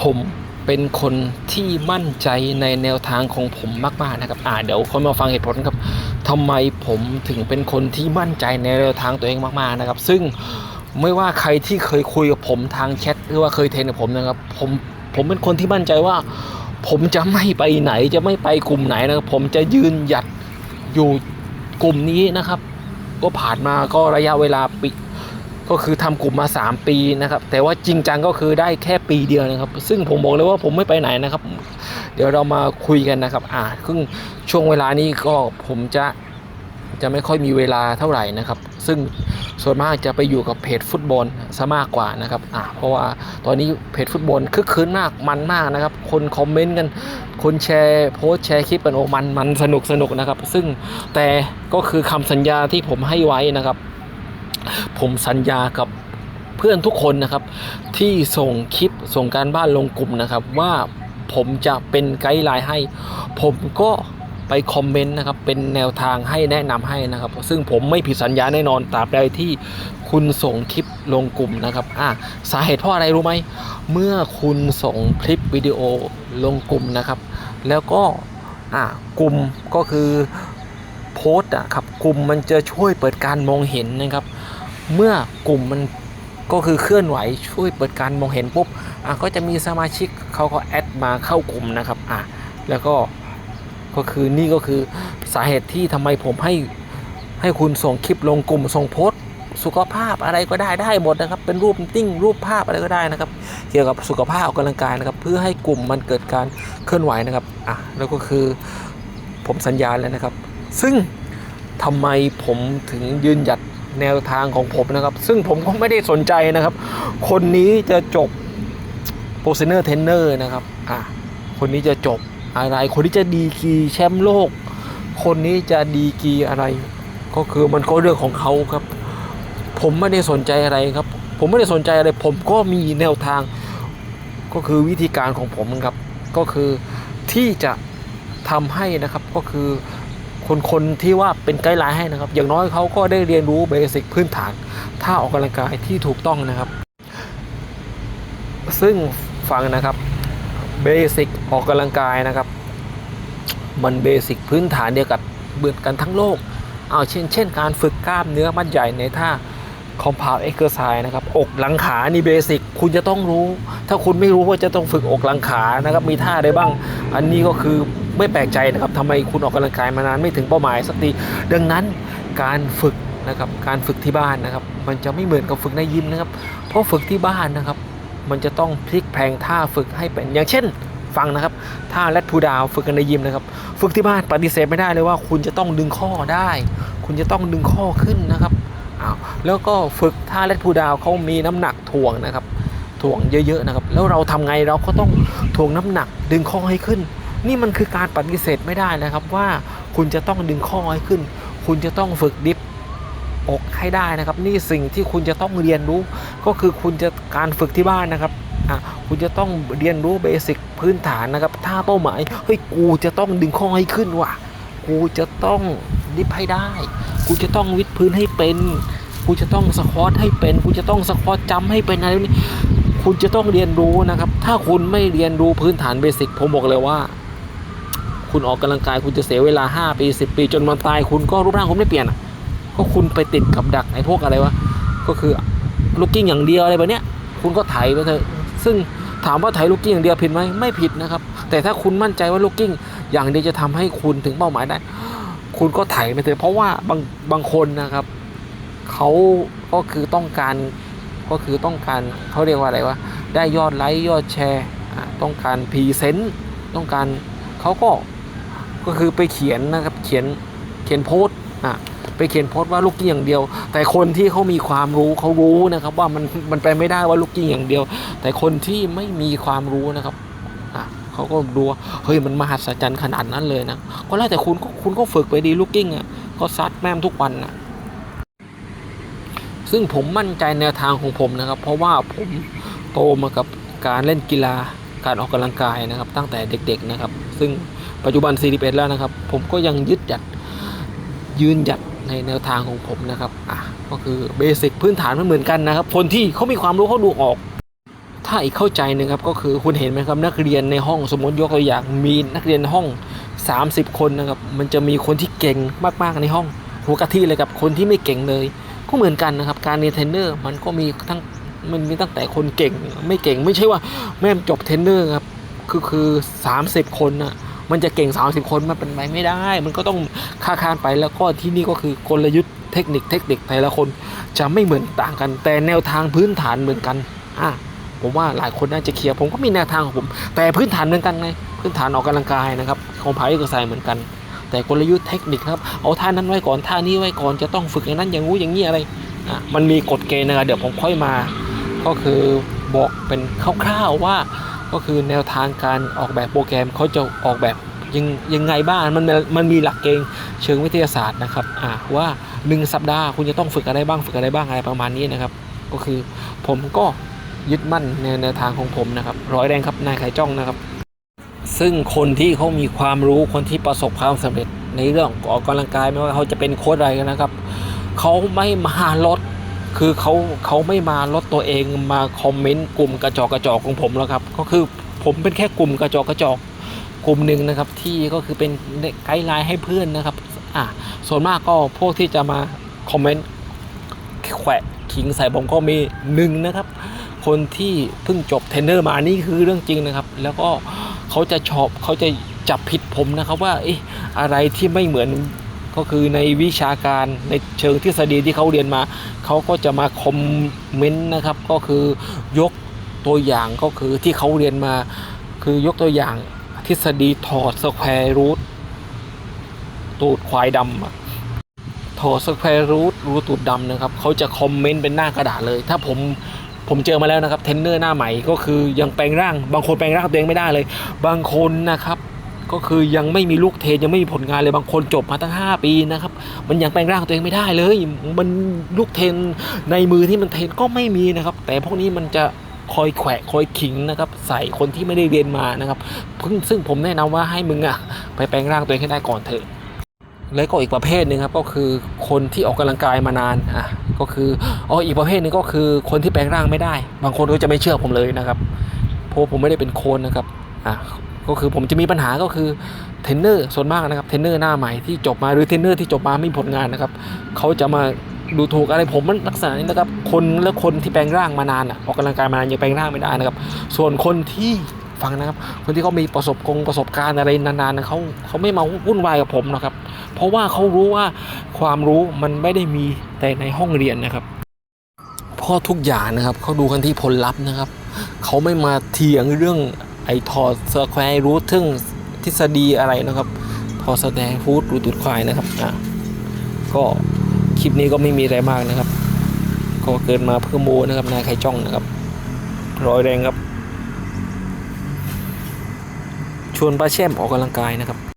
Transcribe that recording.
ผมเป็นคนที่มั่นใจในแนวทางของผมมากๆนะครับ อ่าเดี๋ยวคนมาฟังเหตุผลครับทำไมผมถึงเป็นคนที่มั่นใจในแนวทางตัวเองมากๆนะครับ ซึ่งไม่ว่าใครที่เคยคุยกับผมทางแชทหรือว่าเคยเทรนกับผมนะครับ ผมผมเป็นคนที่มั่นใจว่า ผมจะไม่ไปไหนจะไม่ไปกลุ่มไหนนะครับ ผมจะยืนหยัดอยู่กลุ่มนี้นะครับ ก็ผ่านมาก็ระยะเวลาปี ก็คือทำกลุ่มมา 3 ปีนะครับ แต่ว่าจริงจังก็คือได้แค่ปีเดียวนะครับ ซึ่งผมบอกเลยว่าผมไม่ไปไหนนะครับ เดี๋ยวเรามาคุยกันนะครับอ่าซึ่งช่วงเวลานี้ก็ผมจะจะไม่ค่อยมีเวลาเท่าไหร่นะครับ ซึ่งส่วนมากจะไปอยู่กับเพจฟุตบอลซะมากกว่านะครับอ่าเพราะว่าตอนนี้เพจฟุตบอลคึกคืนมากมันมากนะครับ คนคอมเมนต์กัน คนแชร์โพสต์แชร์คลิปกันโอ้มันมันสนุกสนุกนะครับ ซึ่งแต่ก็คือคำสัญญาที่ผมให้ไว้นะครับ ผมสัญญากับเพื่อนทุกคนนะครับ ที่ส่งคลิปส่งการบ้านลงกลุ่มนะครับว่าผมจะเป็นไกด์ไลน์ให้ ผมก็ไปคอมเมนต์นะครับเป็นแนวทางให้แนะนำให้นะครับ ซึ่งผมไม่ผิดสัญญาแน่นอนตราบใดที่คุณส่งคลิปลงกลุ่มนะครับอะสาเหตุเพราะอะไรรู้ไหมเมื่อคุณส่งคลิปวิดีโอลงกลุ่มนะครับ แล้วก็อะกลุ่มก็คือ โพสต์อะครับกลุ่มมันจะช่วยเปิดการมองเห็นนะครับ เมื่อกลุ่มมันก็คือเคลื่อนไหวช่วยเปิดการมองเห็นปุ๊บอะก็จะมีสมาชิกเขาก็แอดมาเข้ากลุ่มนะครับอะแล้วก็ก็คือนี่ก็คือสาเหตุที่ทำไมผมให้ให้คุณส่งคลิปลงกลุ่มส่งโพสต์สุขภาพอะไรก็ได้ได้หมดนะครับ เป็นรูปติ้งรูปภาพอะไรก็ได้นะครับ เกี่ยวกับสุขภาพออกกำลังกายนะครับ เพื่อให้กลุ่มมันเกิดการเคลื่อนไหวนะครับอะแล้วก็คือผมสัญญาแล้วนะครับ ซึ่งทำไมผมถึงยืนหยัดแนวทางของผมนะครับ ซึ่งผมก็ไม่ได้สนใจนะครับ คนนี้จะจบโปรเซเนอร์เทนเนอร์นะครับอะคนนี้จะจบอะไร คนนี้จะดีกีแชมป์โลก คนนี้จะดีกีอะไร ก็คือมันก็เรื่องของเขาครับ ผมไม่ได้สนใจอะไรครับ ผมไม่ได้สนใจอะไร ผมก็มีแนวทาง ก็คือวิธีการของผมครับ ก็คือที่จะทำให้นะครับก็คือ คนคนที่ว่าเป็นไกด์ไลน์ให้นะครับ อย่างน้อยเขาก็ได้เรียนรู้เบสิกพื้นฐานท่าออกกำลังกายที่ถูกต้องนะครับ ซึ่งฟังนะครับเบสิกออกกำลังกายนะครับ มันเบสิกพื้นฐานเดียวกับเบือนกันทั้งโลก เอาเช่น เช่น การฝึกกล้ามเนื้อมัดใหญ่ในท่า compound exercise นะครับ อกหลังขานี่เบสิกคุณจะต้องรู้ ถ้าคุณไม่รู้ว่าจะต้องฝึกอกหลังขานะครับ มีท่าใดบ้าง อันนี้ก็คือไม่แปลกใจนะครับทำไมคุณออกกำลังกายมานานไม่ถึงเป้าหมายสักทีดังนั้นการฝึกนะครับการฝึกที่บ้านนะครับ มันจะไม่เหมือนกับฝึกในยิมนะครับ เพราะฝึกที่บ้านนะครับ มันจะต้องพลิกแพลงท่าฝึกให้เป็นอย่างเช่นฟังนะครับท่าแรดพูดาวฝึกกันในยิมนะครับ ฝึกที่บ้านปฏิเสธไม่ได้เลยว่า คุณจะต้องดึงข้อได้ คุณจะต้องดึงข้อขึ้นนะครับ แล้วก็ฝึกท่าแรดพูดาวเขามีน้ำหนักถ่วงนะครับถ่วงเยอะๆนะครับ แล้วเราทำไงเราก็ต้องถ่วงน้ำหนักดึงข้อให้ขึ้น นี่มันคือการปฏิเสธไม่ได้นะครับว่าคุณจะต้องดึงข้อให้ขึ้น คุณจะต้องฝึกดิฟอกให้ได้นะครับ นี่สิ่งที่คุณจะต้องเรียนรู้ ก็คือคุณจะการฝึกที่บ้านนะครับคุณจะต้องเรียนรู้เบสิกพื้นฐานนะครับถ้าเป้าหมายเฮ้ยกูจะต้องดึงข้อให้ขึ้นว่ะกูจะต้องดิฟให้ได้ กูจะต้องวิดพื้นให้เป็น กูจะต้องสควอตให้เป็นกูจะต้องสควอตจำให้เป็นอะไรนี่คุณจะต้องเรียนรู้นะครับ ถ้าคุณไม่เรียนรู้พื้นฐานเบสิกผมบอกเลยว่า คุณออกกำลังกายคุณจะเสียเวลา 5 ปี 10 ปี จนมันตาย คุณก็รูปร่างคุณไม่เปลี่ยนอะก็คุณไปติดกับดักไอ้พวกอะไรวะก็คือลูกกิ้งอย่างเดียวอะไรแบบเนี้ยคุณก็ไถไปเถอะซึ่งถามว่าไถลูกกิ้งอย่างเดียวผิดไหมไม่ผิดนะครับ แต่ถ้าคุณมั่นใจว่าลูกกิ้ง อย่างเดียวจะทำให้คุณถึงเป้าหมายได้ คุณก็ไถไปเถอะเพราะว่าบางบางคนนะครับ เขาก็คือต้องการก็คือต้องการเขาเรียกว่าอะไรวะได้ยอดไลค์ยอดแชร์ต้องการพรีเซนต์ต้องการเขาก็ก็คือไปเขียนนะครับเขียนเขียนโพสอะไปเขียนโพสว่าลูกกิ้งอย่างเดียว แต่คนที่เขามีความรู้เขารู้นะครับว่ามันมันไปไม่ได้ว่าลูกกิ้งอย่างเดียว แต่คนที่ไม่มีความรู้นะครับอะเขาก็ดูว่าเฮ้ยมันมหัศจรรย์ขนาดนั้นเลยนะก็แล้วแต่คุณก็คุณก็ฝึกไปดีลูกกิ้งอะก็ซัดแม่มทุกวันอะ ซึ่งผมมั่นใจแนวทางของผมนะครับ เพราะว่าผมโตมากับการเล่นกีฬาการออกกำลังกายนะครับ ตั้งแต่เด็ก ๆนะครับ ซึ่งปัจจุบัน 41 แล้วนะครับ ผมก็ยังยึดหยัดยืนหยัดในแนวทางของผมนะครับอะก็คือเบสิกพื้นฐานมันเหมือนกันนะครับ คนที่เขามีความรู้เขาดูออก ถ้าอีกเข้าใจหนึ่งครับก็คือคุณเห็นไหมครับนักเรียนในห้องสมมติยกตัวอย่างมีนักเรียนห้อง 30 คนนะครับ มันจะมีคนที่เก่งมากๆในห้องหัวกะทิเลยกับคนที่ไม่เก่งเลย ก็เหมือนกันนะครับ การเรียนเทรนเนอร์มันก็มีทั้งมันมีตั้งแต่คนเก่งไม่เก่งไม่ใช่ว่าแม่จบเทรนเนอร์ครับคือคือ30คนนะมันจะเก่ง 30 คนมันเป็นไปไม่ได้ มันก็ต้องค่าคานไปแล้วก็ที่นี่ก็คือกลยุทธ์เทคนิคเทคนิคแต่ละคนจะไม่เหมือนต่างกัน แต่แนวทางพื้นฐานเหมือนกันอะผมว่าหลายคนน่าจะเคลียร์ผมก็มีแนวทางของผม แต่พื้นฐานเหมือนกันไงพื้นฐานออกกำลังกายนะครับของพายก็ใส่เหมือนกัน แต่กลยุทธ์เทคนิคครับเอาท่านั้นไว้ก่อนท่านี้ไว้ก่อนจะต้องฝึกอย่างนั้นอย่างงู้อย่างนี้อะไรอะมันมีกฎเกณฑ์นะครับเดี๋ยวผมค่อยมา ก็คือบอกเป็นคร่าวๆว่า ก็คือแนวทางการออกแบบโปรแกรมเขาจะออกแบบยังยังไงบ้างมันมันมีหลักเกณฑ์เชิงวิทยาศาสตร์นะครับอะว่า 1 สัปดาห์คุณจะต้องฝึกอะไรบ้างฝึกอะไรบ้างอะไรประมาณนี้นะครับ ก็คือผมก็ยึดมั่นในแนวทางของผมนะครับร้อยแรงครับนายไข่จ้องนะครับ ซึ่งคนที่เขามีความรู้คนที่ประสบความสำเร็จในเรื่องออกกำลังกายไม่ว่าเขาจะเป็นโค้ชอะไรกันนะครับเขาไม่มาลดคือเขาเขาไม่มาลดตัวเองมาคอมเมนต์กลุ่มกระจอกกระจอกของผมแล้วครับ ก็คือผมเป็นแค่กลุ่มกระจอกกระจอกกลุ่มหนึ่งนะครับ ที่ก็คือเป็นไกด์ไลน์ให้เพื่อนนะครับอะส่วนมากก็พวกที่จะมาคอมเมนต์แขวะขิงใส่ผมก็มีหนึ่งนะครับ คนที่เพิ่งจบเทรนเนอร์มานี่คือเรื่องจริงนะครับ แล้วก็ เขาจะชอบเขาจะจับผิดผมนะครับว่าเอ๊ะอะไรที่ไม่เหมือนก็คือในวิชาการในเชิงทฤษฎีที่เขาเรียนมา เขาก็จะมาคอมเมนต์นะครับ ก็คือยกตัวอย่างก็คือที่เขาเรียนมา คือยกตัวอย่างทฤษฎีถอดสแควร์รูทตูดควายดำถอดสแควร์รูทรูตูดดำนะครับ เขาจะคอมเมนต์เป็นหน้ากระดาษเลย ถ้าผม ผมเจอมาแล้วนะครับเทรนเนอร์หน้าใหม่ก็คือยังแปลงร่าง บางคนแปลงร่างตัวเองไม่ได้เลย บางคนนะครับก็คือยังไม่มีลูกเทนยังไม่มีผลงานเลยบางคนจบมาตั้ง 5 ปีนะครับมันยังแปลงร่างตัวเองไม่ได้เลย มันลูกเทนในมือที่มันเทนก็ไม่มีนะครับ แต่พวกนี้มันจะคอยแขวะคอยขิงนะครับใส่คนที่ไม่ได้เรียนมานะครับพิ่งซึ่งผมแนะนำว่าให้มึงอะไปแปลงร่างตัวเองให้ได้ก่อนเถอะแล้วก็อีกประเภทหนึ่งครับก็คือคนที่ออกกำลังกายมานานอะ ก็คืออ๋ออีกประเภทหนึ่งก็คือคนที่แปลงร่างไม่ได้ บางคนก็จะไม่เชื่อผมเลยนะครับเพราะผมไม่ได้เป็นโคนนะครับอะก็คือผมจะมีปัญหาก็คือเทรนเนอร์ส่วนมากนะครับเทรนเนอร์หน้าใหม่ที่จบมาหรือเทรนเนอร์ที่จบมาไม่มีผลงานนะครับเขาจะมาดูถูกอะไรผมมันลักษณะนี้นะครับ คนและคนที่แปลงร่างมานานอะออกกำลังกายมานานยังแปลงร่างไม่ได้นะครับ ส่วนคนที่ ฟังนะครับ คนที่เขามีประสบกงประสบการณ์อะไรนานๆเขาเขาไม่มาวุ่นวายกับผมนะครับ เพราะว่าเขารู้ว่าความรู้มันไม่ได้มีแต่ในห้องเรียนนะครับเพราะทุกอย่างนะครับเขาดูกันที่ผลลัพธ์นะครับเขาไม่มาเถียงเรื่องไอ้ถอดสแควร์รูททึ่งทฤษฎีอะไรนะครับถอดสแควร์รูทรูตุดควายนะครับอะก็คลิปนี้ก็ไม่มีอะไรมากนะครับ ก็เกิดมาเพื่อโมนะครับนายไข่จ้องนะครับร้อยแรงครับ ช วนป้าแช่มออกกำลังกายนะครับ